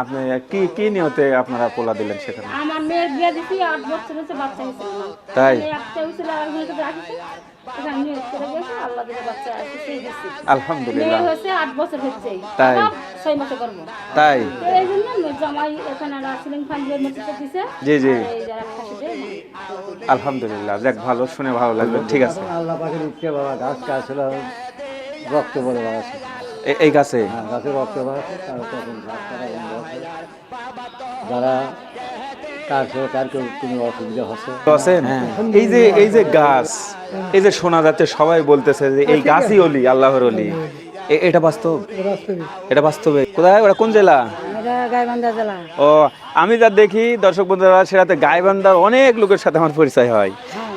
আপনি কি কি নিয়তে আপনারা পোলা দিলেন সেখানে? আমার মেয়ের বিয়ে দিছি আট বছর হচ্ছে বাচ্চা হয়েছিল না তাই? হয়েছিল আর মেয়েকে রাখিছে। করে গেছে আল্লাহ দিলে বাচ্চা আছে সেই দিছি। মেয়ে হয়েছে আট বছর হচ্ছে তাই? ছয় মাসে করব তাই? এই জন্য জামাই এখানে সিলিং ফান দিয়ে মসজিদে দিছে। জি জি। এই যারা আলহামদুলিল্লাহ। যাক ভালো শুনে ভালো লাগল। ঠিক আছে। আল্লাহ ইচ্ছে বাবা গাছ গাছ ছিল রক্ত বলে এ- এই গাছে? হ্যাঁ গাছে রক্ত তার তখন যারা কোনো অসুবিধা হচ্ছে? আছেন? এই যে এই যে গাছ এই যে শোনা যাচ্ছে সবাই বলতেছে যে এই গাছই অলি আল্লাহর অলি। এটা বাস্তব? এটা বাস্তবে। কোথায়? ওটা কোন জেলা? ও আমি যা দেখি দর্শক বন্ধুরা সেটাতে গাইবান্ধার অনেক লোকের সাথে আমার পরিচয় হয়।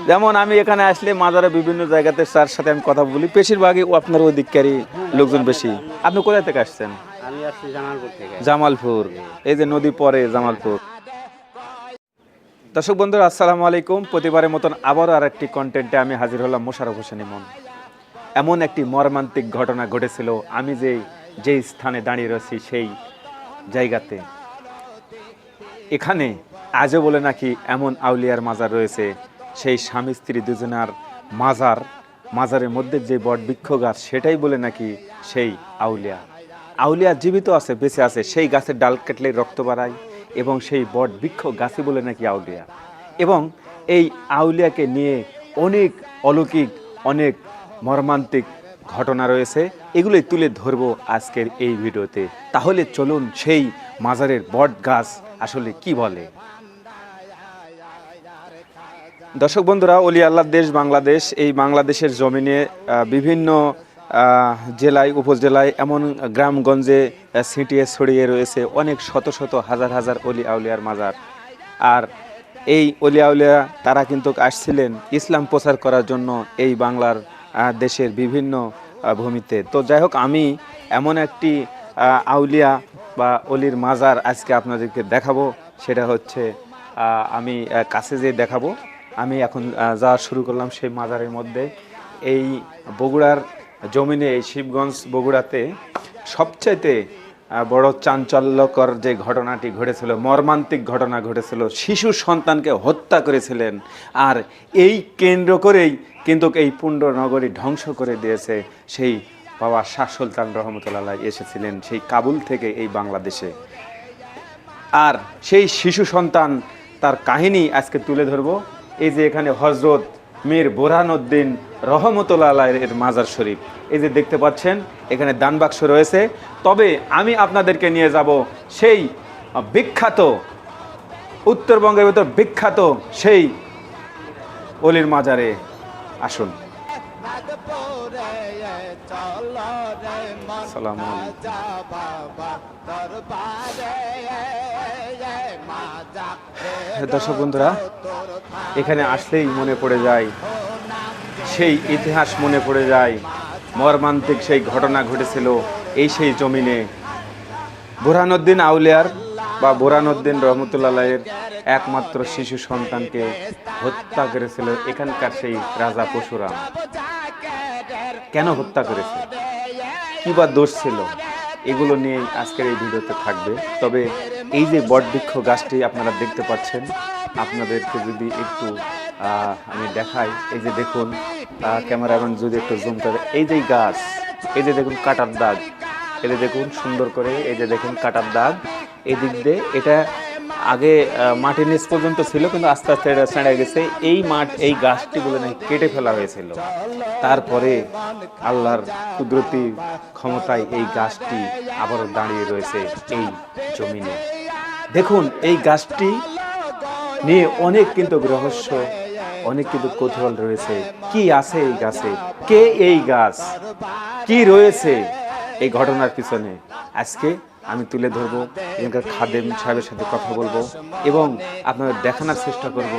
যেমন আমি এখানে আসলে মাজারে বিভিন্ন জায়গাতে তার সাথে আমি কথা বলি বেশিরভাগই আপনার ওই দিককারই লোকজন বেশি। আপনি কোথায় থেকে আসছেন? জামালপুর জামালপুর। এই যে নদী পরে জামালপুর। দর্শক বন্ধুরা, আসসালামু আলাইকুম। প্রতিবারের মতন আবারও আর একটি কন্টেন্টে আমি হাজির হলাম মোশারফ হোসেন ইমন। এমন একটি মর্মান্তিক ঘটনা ঘটেছিল, আমি যে, যেই স্থানে দাঁড়িয়ে রয়েছি সেই জায়গাতে। এখানে আজও বলে নাকি এমন আউলিয়ার মাজার রয়েছে, সেই স্বামী স্ত্রী দুজনার মাজার, মাজারের মধ্যে যে বট বৃক্ষ গাছ সেটাই বলে নাকি সেই আউলিয়া। আউলিয়া জীবিত আছে, বেঁচে আছে, সেই গাছের ডাল কাটলে রক্ত বাড়ায় এবং সেই বট বৃক্ষ গাছই বলে নাকি আউলিয়া। এবং এই আউলিয়াকে নিয়ে অনেক অলৌকিক, অনেক মর্মান্তিক ঘটনা রয়েছে। এগুলোই তুলে ধরবো আজকের এই ভিডিওতে। তাহলে চলুন সেই মাজারের বট গাছ আসলে কি বলে? দর্শক বন্ধুরা, অলি আল্লাহ দেশ, বাংলাদেশ, এই বাংলাদেশের জমিনে বিভিন্ন জেলায়, উপজেলায় এমন গ্রামগঞ্জে ছিটিয়ে ছড়িয়ে রয়েছে অনেক শত শত হাজার হাজার অলি আউলিয়ার মাজার। আর এই অলি আউলিয়া, তারা কিন্তু আসছিলেন ইসলাম প্রচার করার জন্য এই বাংলার দেশের বিভিন্ন ভূমিতে। তো যাই হোক, আমি এমন একটি আউলিয়া বা অলির মাজার আজকে আপনাদেরকে দেখাবো। সেটা হচ্ছে আমি কাছে যেয়ে দেখাবো। আমি এখন যাওয়া শুরু করলাম সেই মাজারের মধ্যে। এই বগুড়ার জমিনে এই শিবগঞ্জ বগুড়াতে সবচাইতে বড় চাঞ্চল্যকর যে ঘটনাটি ঘটেছিল, মর্মান্তিক ঘটনা ঘটেছিল, শিশু সন্তানকে হত্যা করেছিলেন আর এই কেন্দ্র করেই কিন্তু এই পুণ্ড নগরী ধ্বংস করে দিয়েছে সেই বাবা শাহ সুলতান রহমতুল্লাহ এসেছিলেন সেই কাবুল থেকে এই বাংলাদেশে। আর সেই শিশু সন্তান তার কাহিনী আজকে তুলে ধরব। এই যে এখানে হজরত মীর বোরহানুদ্দিন রহমতুল্লাহ এর মাজার শরীফ। এই যে দেখতে পাচ্ছেন, এখানে দান বাক্স রয়েছে। তবে আমি আপনাদেরকে নিয়ে যাব সেই বিখ্যাত, উত্তরবঙ্গের ভিতর বিখ্যাত সেই অলির মাজারে। আসুন। সালাম দর্শক বন্ধুরা এখানে আসলেই মনে পড়ে যায়। সেই ইতিহাস মনে পড়ে যায়। মর্মান্তিক সেই ঘটনা ঘটেছিল এই সেই জমিনে। বুরহানুদ্দিন আউলিয়ার বা বুরহানুদ্দিন রহমতুল্লাহের একমাত্র শিশু সন্তানকে হত্যা করেছিল এখানকার সেই রাজা পশুরাম। কেন হত্যা করেছে? কি বা দোষ ছিল? এগুলো নিয়ে আজকের এই ভিডিওতে থাকবে। তবে এই যে বটবৃক্ষ গাছটি আপনারা দেখতে পাচ্ছেন, আপনাদেরকে যদি একটু আমি দেখাই। এই যে দেখুন ক্যামেরাম্যান যদি একটু জুম করে। এই যে গাছ, এই যে দেখুন কাটার দাগ। এই যে দেখুন, সুন্দর করে এই যে দেখুন কাটার দাগ। এদিক দিক দিয়ে এটা আগে মাটির নিচ পর্যন্ত ছিল, কিন্তু আস্তে আস্তে এটা ছেড়ে গেছে এই মাঠ, এই গাছটি বলে নাকি কেটে ফেলা হয়েছিল। তারপরে আল্লাহর কুদরতি ক্ষমতায় এই গাছটি আবারও দাঁড়িয়ে রয়েছে এই জমিনে। দেখুন, এই গাছটি নিয়ে অনেক কিন্তু রহস্য, অনেক কিন্তু কৌতূহল রয়েছে। কি আছে এই গাছে? কে এই গাছ? কি রয়েছে এই ঘটনার পিছনে? আজকে আমি তুলে ধরবো, এখানকার খাদেম সাহেবের সাথে কথা বলব এবং আপনাদের দেখানোর চেষ্টা করব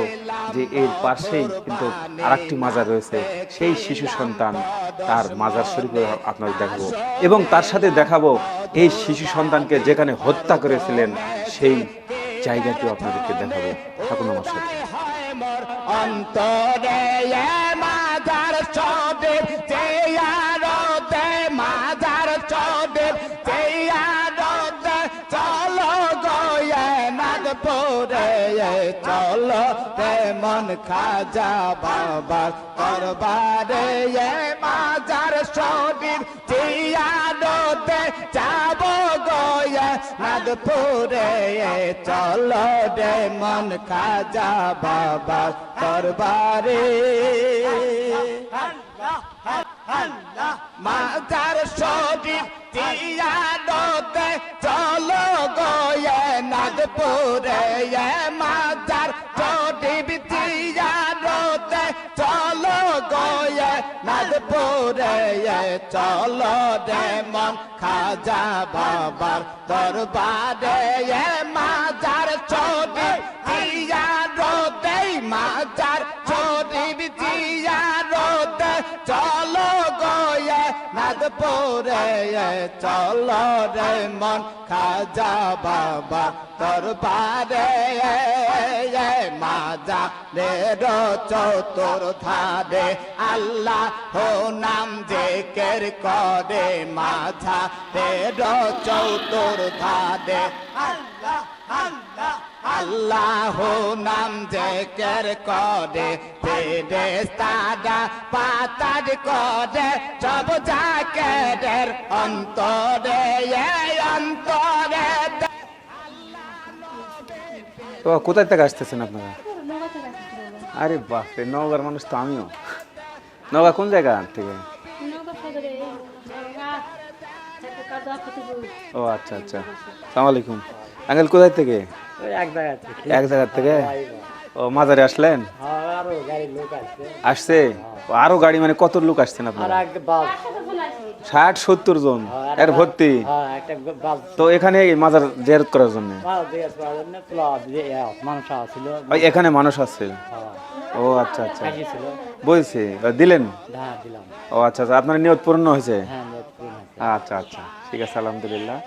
যে এর পাশেই কিন্তু আরেকটি মাজার রয়েছে, সেই শিশু সন্তান তার মাজার শরীফে আপনাদের দেখাবো এবং তার সাথে দেখাবো এই শিশু সন্তানকে যেখানে হত্যা করেছিলেন, সেই জায়গাটিও আপনাদেরকে দেখাবো। আমার সাথে নাদপুরে চলো রে মন খাজা বাবার দরবারে। মাজার শরীর জিয়ারতে যাব গয়ে নাদপুরে চলো রে মন খাজা বাবার দরবারে। মাজার শরীর জিয়ারতে চলো গয়ে নাদপুরে মাজার শরীর জিয়ারতে চলো গয়ে নাদপুরে চলো রে মন খাজা বাবার দরবারে মাজার শরীর জিয়ারতে মাজার নাদপুরে চল রে মন, খাজা বাবা দরবারে মাজা রে চতুর ধারে আল্লাহ হো নাম যে কের করে মাঝা রে চতুর ধারে আল্লাহ আল্লাহ। আল্লাহ নাম জেকের করে সাদা পাতার করে, সব জাকের অন্তরে অন্তরে। তো কোথায় থেকে আসতেছেন আপনারা। আরে বাপ রে নওগাঁর মানুষ তো আমিও। নওগাঁ কোন জায়গা থেকে? ও আচ্ছা আচ্ছা। সালাম আলাইকুম। আঙ্কেল, কোথায় থেকে? এক জায়গা থেকে। জায়গার থেকে? ও মাজারে আসলেন? লোক আসছে। আসছে? আরও গাড়ি মানে কত লোক আসছেন আপনারা? ষাট সত্তর জন? এর ভর্তি? হ্যাঁ একটা বাস। তো এখানে মাজার জেরত করার জন্য? এখানে মানুষ আছে হ্যাঁ, ও আচ্ছা আচ্ছা। বলছে দিলেন? ও আচ্ছা আচ্ছা আপনার নিয়ত হ্যাঁ পূর্ণ হয়েছে। আচ্ছা আচ্ছা ঠিক আছে আলহামদুলিল্লাহ।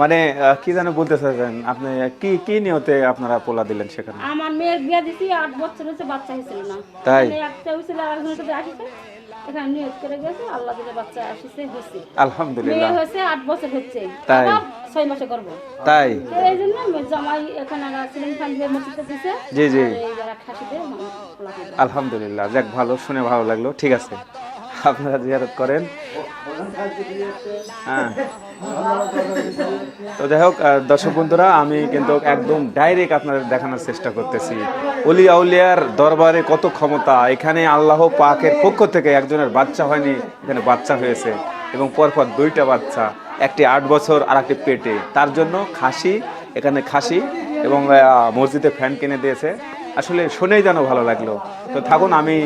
মানে কি যেন বলতে চাইছেন আপনি কি কি নিয়তে আপনারা পোলা দিলেন সেখানে? আমার মেয়ের বিয়ে দিছি আট বছর হয়েছে বাচ্চা হয়েছিল না। তাই? মানে একটা হয়েছিল আর একজন সাথে আসিছে। এখানে নিয়োগ করে গেছে আল্লাহ দিলে বাচ্চা আসিছে হয়েছে। মেয়ে হয়েছে আট বছর হচ্ছে তাই? ছয় মাসে করব তাই? এই জন্য জামাই এখানে সিলিং ফান দিয়ে মসজিদে দিছে জি, জি। আলহামদুলিল্লাহ যাক ভালো শুনে ভালো লাগল ঠিক আছে। আপনারা জিয়ারত করেন। হ্যাঁ। তো যাই হোক দর্শক বন্ধুরা, আমি কিন্তু একদম ডাইরেক্ট আপনাদের দেখানোর চেষ্টা করতেছি। অলি আউলিয়ার দরবারে কত ক্ষমতা, এখানে আল্লাহ পাকের পক্ষ থেকে একজনের বাচ্চা হয়নি, এখানে বাচ্চা হয়েছে এবং পরপর দুইটা বাচ্চা, একটি আট বছর আর একটি পেটে। তার জন্য খাসি, এখানে খাসি এবং মসজিদে ফ্যান কিনে দিয়েছে। আসলে শুনেই যেন ভালো লাগল। তো থাকুন, আমি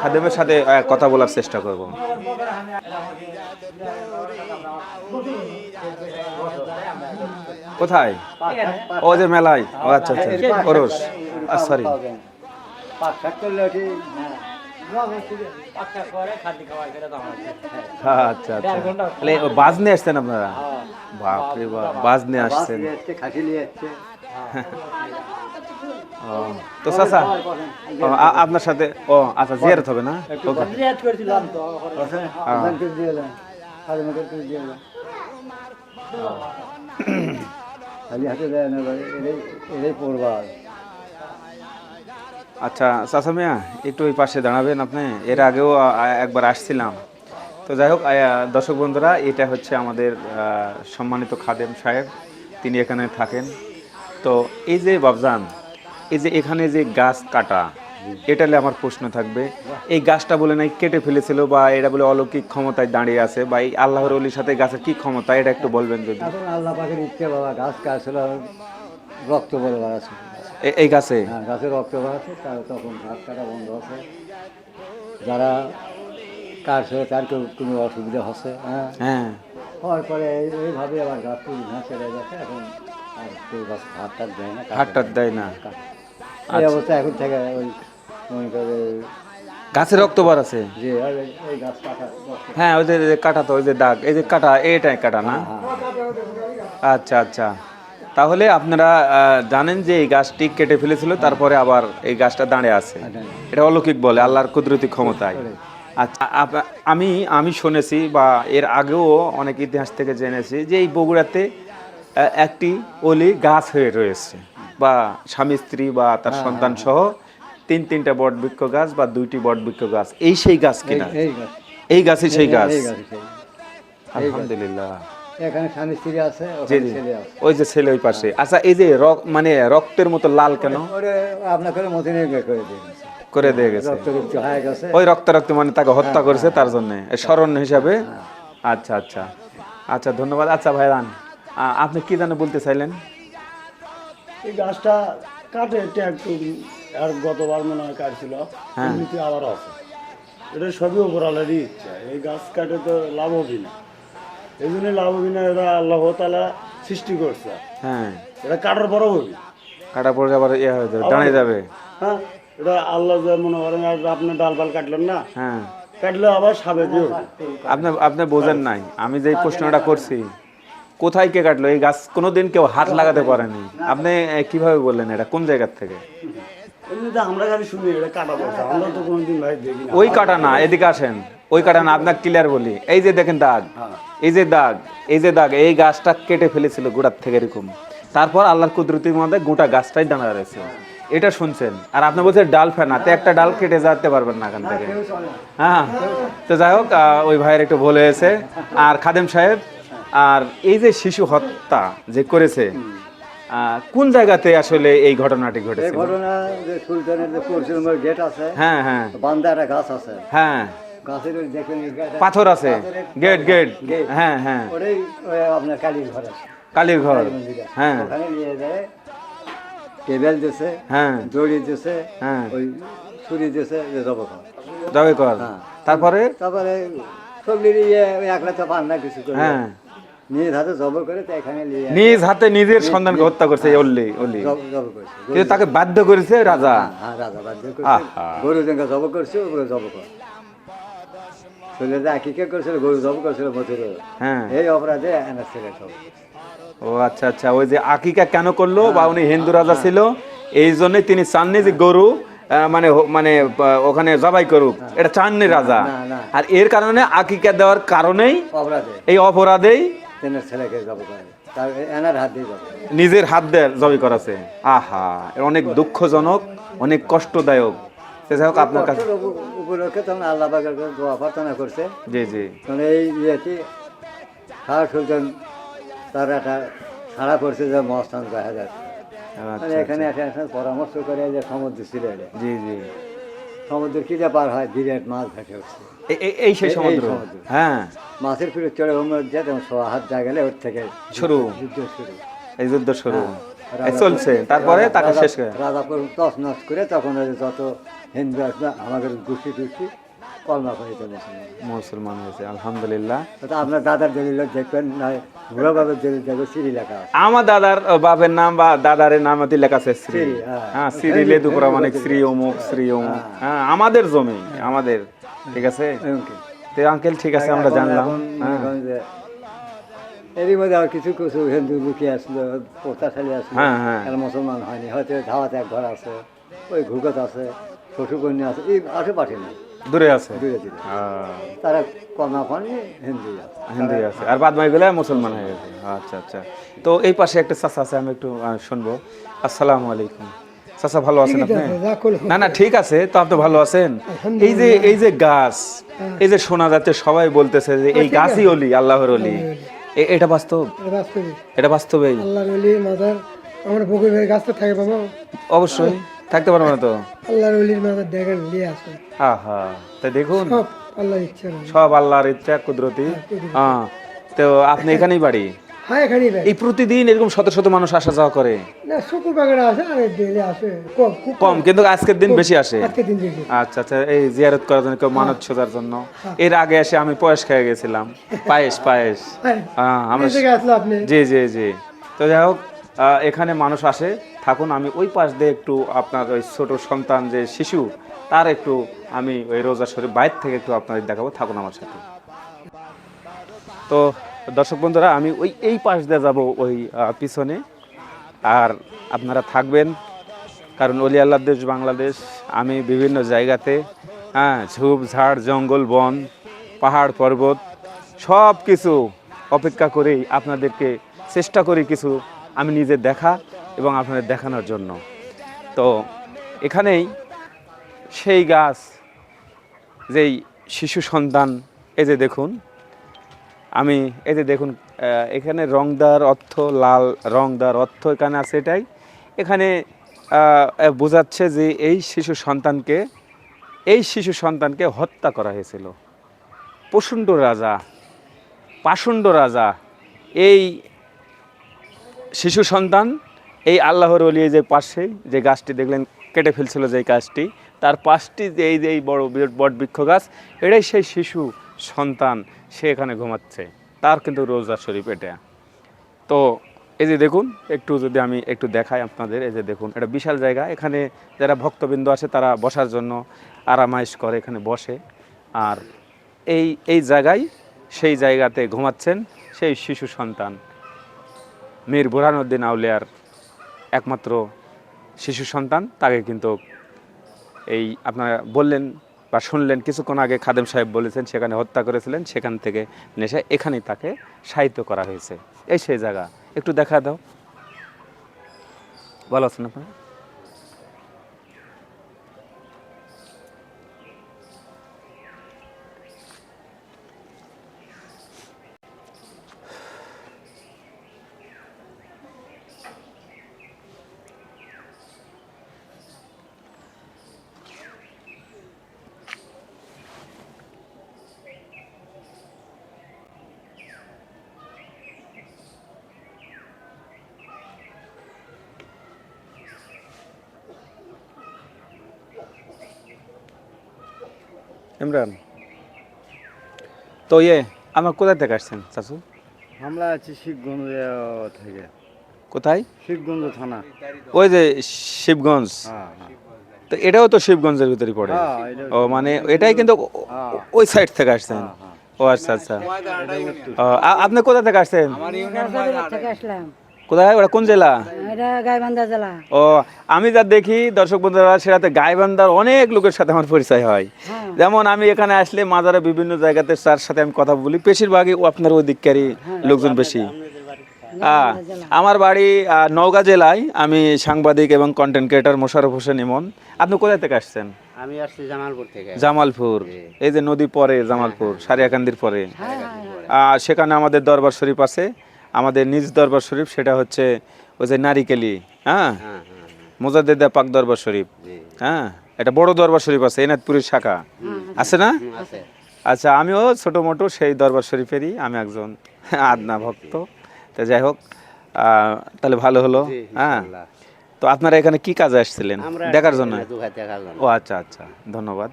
খাদেমের সাথে কথা বলার চেষ্টা করব। কোথায়? ও যে মেলায়। ও আচ্ছা আচ্ছা ওরস। সরি আচ্ছা আচ্ছা। বাজ নিয়ে আসছেন আপনারা? বাপ রে বাপ বাজ নিয়ে আসছেন খাসি নিয়ে তো চাচা আপনার সাথে ও আচ্ছা জিয়ারত হবে না? ওকে। রিয়াজ করেছিলাম তো। খালি হাতে দেয় না এটাই এটাই পড়বার। আচ্ছা চাচা মিয়া একটু ওই পাশে দাঁড়াবেন আপনি। এর আগেও একবার আসছিলাম। তো যাই হোক দর্শক বন্ধুরা এটা হচ্ছে আমাদের সম্মানিত খাদেম সাহেব। তিনি এখানে থাকেন। তো এই যে বাবজান এই যে এখানে যে গাছ কাটা এটা নিয়ে আমার প্রশ্ন থাকবে। এই গাছটা বলে নাই কেটে ফেলেছিল বা এটা বলে অলৌকিক ক্ষমতায় দাঁড়িয়ে আছে বা এই আল্লাহর অলির সাথে গাছের কি ক্ষমতা এটা একটু বলবেন যদি। এখন আল্লাহ পাখির ইচ্ছে বাবা গাছ কাটছিল রক্ত বলে বাড়াচ্ছে এই গাছে? হ্যাঁ গাছে রক্ত বাড়াচ্ছে তার তখন ঘাস কাটা বন্ধ আছে। যারা কাটছে তার কোনো অসুবিধা হচ্ছে হ্যাঁ? হ্যাঁ। হওয়ার পরে এইভাবে আবার গাছ ঘাস চলে যাচ্ছে। এখন আর কেউ গাছ হাত টাত দেয় না হাত টাত দেয় না। এই অবস্থা এখন থেকে ওই মনে করে গাছে রক্ত বার আছে? ওই ওই গাছ কাটা হ্যাঁ ওই যে কাটা তো ওই যে দাগ। এই যে কাটা এটাই কাটা না? আচ্ছা আচ্ছা। তাহলে আপনারা জানেন যে এই গাছটি কেটে ফেলেছিল তারপরে আবার এই গাছটা দাঁড়িয়ে আছে। এটা অলৌকিক বলে আল্লাহর কুদরতি ক্ষমতায়। আচ্ছা আমি আমি শুনেছি বা এর আগেও অনেক ইতিহাস থেকে জেনেছি যে এই বগুড়াতে একটি অলি গাছ হয়ে রয়েছে। বা স্বামী স্ত্রী বা তার সন্তান সহ তিন তিনটা বট বৃক্ষ গাছ বা দুইটি বট বৃক্ষ গাছ। এই সেই গাছ কিনা? এই গাছই সেই গাছ আলহামদুলিল্লাহ। এখানে স্বামী স্ত্রী আছে জি ওখানে জি ছেলে আছে। ওই যে ছেলে ওই পাশে। আচ্ছা এই যে মানে রক্তের মতো লাল কেন? আপনাকে মতিনে করে দিয়ে করে দিয়ে গেছে। রক্ত রক্ত হয়ে ওই মানে তাকে হত্যা করেছে তার জন্য স্মরণ হিসাবে? আচ্ছা আচ্ছা। আচ্ছা ধন্যবাদ। আচ্ছা ভাইরান আপনি কি জানে বলতে চাইলেন? এই গাছটা কাটে এটা একটু আর গতবার মনে হয় কাটছিল। হ্যাঁ। এমনিতে আবার আছে। এটা সবই ওপরালেরই ইচ্ছা। এই গাছ কাটে তো লাভ হবে না। এই জন্য লাভ হবে না এরা আল্লাহ তালা সৃষ্টি করছে। হ্যাঁ। এটা কাটার বড় হবে। কাটা পড়ে আবার ইয়ে হয়ে যাবে দাঁড়িয়ে যাবে। হ্যাঁ এটা আল্লাহ যে মনে করেন আর আপনি ডাল পাল কাটলেন না? হ্যাঁ। কাটলে আবার সাবে দিয়ে আপনি আপনি বোঝেন নাই। আমি যে প্রশ্নটা করছি কোথায় কে কাটলো? এই গাছ কোনোদিন কেউ হাত লাগাতে পারেনি। আপনি কীভাবে বললেন এটা? কোন জায়গার থেকে? ওই কাটা না এদিকে আসেন। ওই কাটা না আপনার ক্লিয়ার বলি। এই যে দেখেন দাগ এই যে দাগ এই যে দাগ এই গাছটা কেটে ফেলেছিল গোড়ার থেকে এরকম। তারপর আল্লাহর কুদরতির মধ্যে গোটা গাছটাই দাঁড়া রয়েছে। এটা শুনছেন? আর আপনি বলছেন ডাল ফেনা তো একটা ডাল কেটে যেতে পারবেন না এখান থেকে। হ্যাঁ তো যাই হোক ওই ভাইয়ের একটু ভুল হয়েছে। আর খাদেম সাহেব আর এই যে শিশু হত্যা যে করেছে কোন জায়গাতে আসলে এই ঘটনাটি ঘটেছে ঘটনা যে সুলতানের যে পরশুরাম গেট আছে হ্যাঁ হ্যাঁ। বান্দা একটা গাছ আছে। হ্যাঁ। গাছের ওই দেখেন পাথর আছে। Gate gate. হ্যাঁ হ্যাঁ। ওটাই ওই আপনার কালীর ঘর আছে। কালীর ঘর। হ্যাঁ। ওখানে নিয়ে যায় টেবিল দিছে হ্যাঁ। দড়ি দিছে হ্যাঁ। ওই ছুরি দিছে যে জব কর। হ্যাঁ। তারপরে? তারপরে ইয়ে ওই একলা তো পান না কিছু করে হ্যাঁ। নিজ হাতে জব করে তো এখানে নিজ হাতে নিজের সন্তানকে হত্যা করছে অল্লি অল্লি। করছে কিন্তু তাকে বাধ্য করেছে রাজা। হ্যাঁ রাজা বাধ্য করছে। গরু জঙ্গা জব করছে ওগুলো জব কর। ছেলে যে আকিকে করছিল গরু জব করছিল হ্যাঁ। এই অপরাধে ছেলে সব। ও আচ্ছা আচ্ছা ওই যে আকিকা কেন করল? বা উনি হিন্দু রাজা ছিল এই জন্য তিনি চাননি যে গরু মানে মানে ওখানে জবাই করুক। এটা চাননি রাজা। আর এর কারণে আকিকা দেওয়ার কারণেই এই অপরাধেই তেনার ছেলেকে জব করে তার এনার হাত দিয়ে জব নিজের হাত দিয়ে জবাই করাছে আহা এর অনেক দুঃখজনক অনেক কষ্টদায়ক। যাই হোক আপনার কাছে উপলক্ষে তখন আল্লাহ বাগের দোয়া প্রার্থনা করছে। জি জি। তখন এই ইয়েটি শাহ সুলতান তার একটা ছাড়া করছে যে মহাস্থান দেখা যাচ্ছে। মানে আচ্ছা, এখানে একটা একটা পরামর্শ করে যে সমুদ্র ছিল জি জি। সমুদ্র কি যে পার হয় বিরাট মাছ ভেসে উঠছে এই সেই সমুদ্র। হ্যাঁ। মাছের ফিরে চড়ে মধ্যে তখন সোয়া হাত যা গেলে ওর থেকে শুরু। যুদ্ধ শুরু। এই যুদ্ধ শুরু। রাজা- চলছে। তারপরে তাকে শেষ করে। রাজা তস নস করে তখন যত হিন্দু আসবে আমাদের গুষ্টি টুষ্টি কলমা তো মুসলমান মুসলমান হয়েছে আলহামদুলিল্লাহ। তো আপনার দাদার দলিল দেখবেন বুড়ো বাবার দলিল দেখবেন সিঁড়ি লেখা আমার দাদার বাপের নাম বা দাদারের নাম অতি লেখা আছে শ্রী শ্রী, হ্যাঁ। হ্যাঁ শ্রী লেদুপুরা মানে শ্রী অমুক শ্রী অমুক। হ্যাঁ। আমাদের জমি আমাদের ঠিক আছে। তো আঙ্কেল ঠিক আছে আমরা জানলাম। হ্যাঁ। এরই মধ্যে আর কিছু কিছু হিন্দু লুকিয়ে আসলো পোতাশালী আসলো হ্যাঁ, হ্যাঁ। আর মুসলমান হয়নি। হয়তো ধাওয়াতে এক ঘর আছে ওই ঘুকত আছে শ্বশুরকন্যা আছে এই আশেপাশে নেই। দূরে আছে। তারা হিন্দু আছে। হিন্দি আছে। আর বাদ মুসলমান হয়ে গেছে। আচ্ছা আচ্ছা। তো এই পাশে একটা চাচা আছে আমি একটু শুনব। আসসালামু আলাইকুম। চাচা ভালো আছেন আপনি? না না ঠিক আছে। তো আপনি ভালো আছেন? এই যে এই যে গাছ এই যে শোনা যাচ্ছে সবাই বলতেছে যে এই গাছই অলি আল্লাহর অলি। এটা বাস্তব? এটা বাস্তবে আল্লাহর অলি মাদার। আমার বকুল গাছটা থাকে বাবা। অবশ্যই। থাকতে পারব না তো? আল্লাহর অলির মাদার দেখেন লিয়ে আছে। আহা তাই দেখুন? সব আল্লাহর ইচ্ছা সব আল্লাহর ইচ্ছা কুদরতি। হ্যাঁ তো আপনি এখানেই বাড়ি? হ্যাঁ এখানেই ভাই এই প্রতিদিন এরকম শত শত মানুষ আসা যাওয়া করে? না শুকুর বাগানে আছে আর দিলে আসে। কম কম কিন্তু আজকের দিন বেশি আসে। আজকে দিন দেখি আচ্ছা আচ্ছা এই জিয়ারত করার জন্য কেউ মানত সোজার জন্য। এর আগে এসে আমি পয়স খেয়ে গেছিলাম। পায়েস পায়েস। হ্যাঁ। হ্যাঁ আমরা জি জি জি। তো যাই হোক এখানে মানুষ আসে। থাকুন, আমি ওই পাশ দিয়ে একটু আপনার ওই ছোটো সন্তান যে শিশু, তার একটু আমি ওই রোজা শরীফ বাইরে থেকে একটু আপনাদের দেখাবো। থাকুন আমার সাথে। তো দর্শক বন্ধুরা, আমি ওই এই পাশ দিয়ে যাব ওই পিছনে। আর আপনারা থাকবেন, কারণ অলি আল্লাহ দেশ বাংলাদেশ, আমি বিভিন্ন জায়গাতে হ্যাঁ ঝোপ, ঝাড়, জঙ্গল, বন, পাহাড়, পর্বত সব কিছু অপেক্ষা করেই আপনাদেরকে চেষ্টা করি কিছু আমি নিজে দেখা এবং আপনাদের দেখানোর জন্য। তো এখানেই সেই গাছ, যেই শিশু সন্তান, এই যে দেখুন, আমি এই যে দেখুন এখানে রং দেওয়ার অর্থ লাল রং দেওয়ার অর্থ এখানে আছে এটাই। এখানে বোঝাচ্ছে যে এই শিশু সন্তানকে, এই শিশু সন্তানকে হত্যা করা হয়েছিল। প্রচণ্ড রাজা, পাষণ্ড রাজা, এই শিশু সন্তান, এই আল্লাহর অলি যে পাশে যে গাছটি দেখলেন, কেটে ফেলছিল যে গাছটি, তার পাশটি যে এই যে এই বড় বট বৃক্ষ গাছ, এটাই সেই শিশু সন্তান, সে এখানে ঘুমাচ্ছে। তার কিন্তু রোজা শরীফ এটা। তো এই যে দেখুন, একটু যদি আমি একটু দেখাই আপনাদের, এই যে দেখুন, এটা বিশাল জায়গা। এখানে যারা ভক্তবৃন্দ আছে, তারা বসার জন্য আরামাইশ করে এখানে বসে। আর এই এই জায়গায় সেই জায়গাতে ঘুমাচ্ছেন সেই শিশু সন্তান। মীর বুরহানুদ্দিন আউলিয়ার একমাত্র শিশু সন্তান। তাকে কিন্তু এই আপনারা বললেন বা শুনলেন, কিছুক্ষণ আগে খাদেম সাহেব বলেছেন, সেখানে হত্যা করেছিলেন, সেখান থেকে নেশে, এখানেই তাকে সাহিত্য করা হয়েছে। এই সেই জায়গা। একটু দেখা দাও। ভালো আছেন আপনারা? ইমরান তো ইয়ে আমার কোথা থেকে আসছেন চাচু? আমরা আছি শিবগঞ্জ থেকে। কোথায়? শিবগঞ্জ থানা। ওই যে শিবগঞ্জ। হ্যাঁ হ্যাঁ। তো এটাও তো শিবগঞ্জের ভিতরে পড়ে। হ্যাঁ, ও মানে এটাই কিন্তু। ওই সাইড থেকে আসছেন। ও আচ্ছা আচ্ছা। ও, আপনি কোথা থেকে আসছেন? থেকে আসলাম। কোথায়? ওটা কোন জেলা? এটা গাইবান্ধা জেলা। ও আমি যা দেখি দর্শক বন্ধুরা সেটাতে গাইবান্ধার অনেক লোকের সাথে আমার পরিচয় হয়। হ্যাঁ। যেমন আমি এখানে আসলে মাজারে বিভিন্ন জায়গাতে তার সাথে আমি কথা বলি বেশিরভাগই ও আপনার ওই দিককারই লোকজন বেশি। হ্যাঁ, আমার বাড়ি নওগাঁ জেলায় আমি সাংবাদিক এবং কন্টেন্ট ক্রিয়েটার মোশারফ হোসেন ইমন। আপনি কোথা থেকে আসছেন? আমি আসছি জামালপুর থেকে। জামালপুর। এই যে নদী পরে জামালপুর সারিয়াকান্দির পরে। হ্যাঁ, সেখানে আমাদের দরবার শরীফ আছে। আমাদের নিজ দরবার শরীফ সেটা হচ্ছে ওই যে নারিকেলি হ্যাঁ? মোজাদ্দেদা পাক দরবার শরীফ হ্যাঁ? এটা বড় দরবার শরীফ আছে এনাদপুরের শাখা। আছে না? আচ্ছা আমিও ছোটো মোটো সেই দরবার শরীফেরই আমি একজন আদনা ভক্ত। তা যাই হোক তাহলে ভালো হলো হ্যাঁ? তো আপনারা এখানে কি কাজে আসছিলেন? দেখার জন্য? ও আচ্ছা আচ্ছা ধন্যবাদ।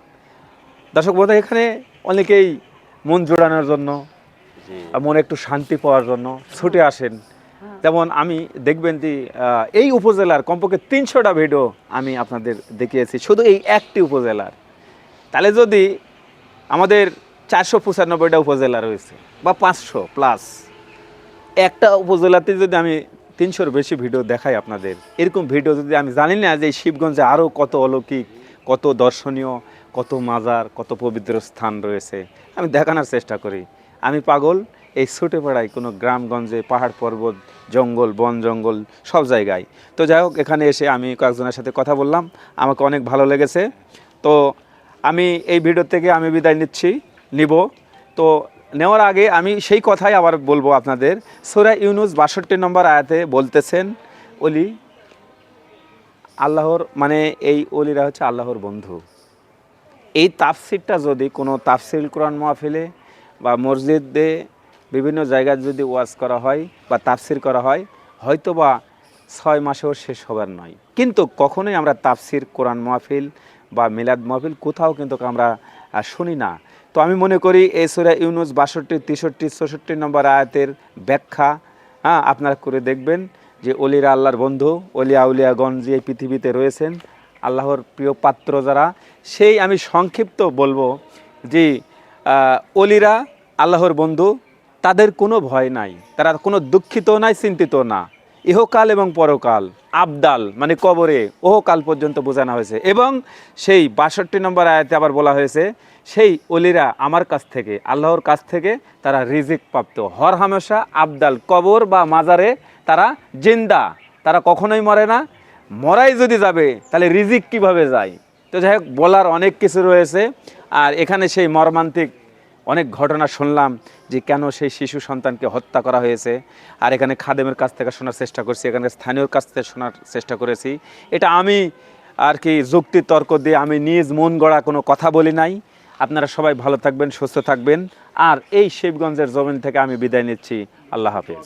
দর্শক বোধ এখানে অনেকেই মন জোড়ানোর জন্য মনে একটু শান্তি পাওয়ার জন্য ছুটে আসেন। যেমন আমি দেখবেন যে এই উপজেলার কমপক্ষে তিনশোটা ভিডিও আমি আপনাদের দেখিয়েছি শুধু এই একটি উপজেলার। তাহলে যদি আমাদের চারশো পঁচানব্বইটা উপজেলা রয়েছে বা পাঁচশো প্লাস একটা উপজেলাতে যদি আমি তিনশোর বেশি ভিডিও দেখাই আপনাদের এরকম ভিডিও যদি আমি জানি না যে শিবগঞ্জে আরও কত অলৌকিক কত দর্শনীয় কত মাজার কত পবিত্র স্থান রয়েছে আমি দেখানোর চেষ্টা করি। আমি পাগল, এই ছুটে বেড়াই কোনো গ্রামগঞ্জে, পাহাড় পর্বত, জঙ্গল, বন জঙ্গল, সব জায়গায়। তো যাই হোক, এখানে এসে আমি কয়েকজনের সাথে কথা বললাম, আমাকে অনেক ভালো লেগেছে। তো আমি এই ভিডিও থেকে আমি বিদায় নিচ্ছি, নিব। তো নেওয়ার আগে আমি সেই কথাই আবার বলব আপনাদের। সোরা ইউনুস বাষট্টি নম্বর আয়াতে বলতেছেন অলি আল্লাহর মানে এই অলিরা হচ্ছে আল্লাহর বন্ধু। এই তাফসিরটা যদি কোনো তাফসিল কোরআন মাহফিলে বা মসজিদে বিভিন্ন জায়গায় যদি ওয়াজ করা হয় বা তাফসির করা হয় হয়তো বা ছয় মাসেও শেষ হবার নয়। কিন্তু কখনোই আমরা তাফসির, কোরআন মাহফিল বা মিলাদ মাহফিল কোথাও কিন্তু আমরা শুনি না। তো আমি মনে করি এই সুরা ইউনুস বাষট্টি, তেষট্টি, চৌষট্টি নম্বর আয়াতের ব্যাখ্যা হ্যাঁ আপনারা করে দেখবেন যে অলিরা আল্লাহর বন্ধু, অলিয়া উলিয়াগণ যে পৃথিবীতে রয়েছেন, আল্লাহর প্রিয় পাত্র যারা, সেই আমি সংক্ষিপ্ত বলব যে অলিরা, আল্লাহর বন্ধু, তাদের কোনো ভয় নাই। তারা কোনো দুঃখিত নাই, চিন্তিত না। ইহকাল এবং পরকাল, আবদাল মানে কবরে, ওহকাল পর্যন্ত বোঝানো হয়েছে। এবং সেই বাষট্টি নম্বর আয়াতে আবার বলা হয়েছে, সেই অলিরা আমার কাছ থেকে, আল্লাহর কাছ থেকে তারা রিজিক প্রাপ্ত। হর হামেশা, আবদাল, কবর বা মাজারে তারা জিন্দা। তারা কখনোই মরে না। মরাই যদি যাবে, তাহলে রিজিক কীভাবে যায়? তো যাই বলার অনেক কিছু রয়েছে। আর এখানে সেই মর্মান্তিক অনেক ঘটনা শুনলাম যে কেন সেই শিশু সন্তানকে হত্যা করা হয়েছে। আর এখানে খাদেমের কাছ থেকে শোনার চেষ্টা করছি, এখানে স্থানীয়র কাছ থেকে শোনার চেষ্টা করেছি। এটা আমি আর কি যুক্তি, তর্ক দিয়ে আমি নিজ মন গড়া কোনো কথা বলি নাই। আপনারা সবাই ভালো থাকবেন, সুস্থ থাকবেন। আর এই শিবগঞ্জের জমিন থেকে আমি বিদায় নিচ্ছি। আল্লাহ হাফেজ।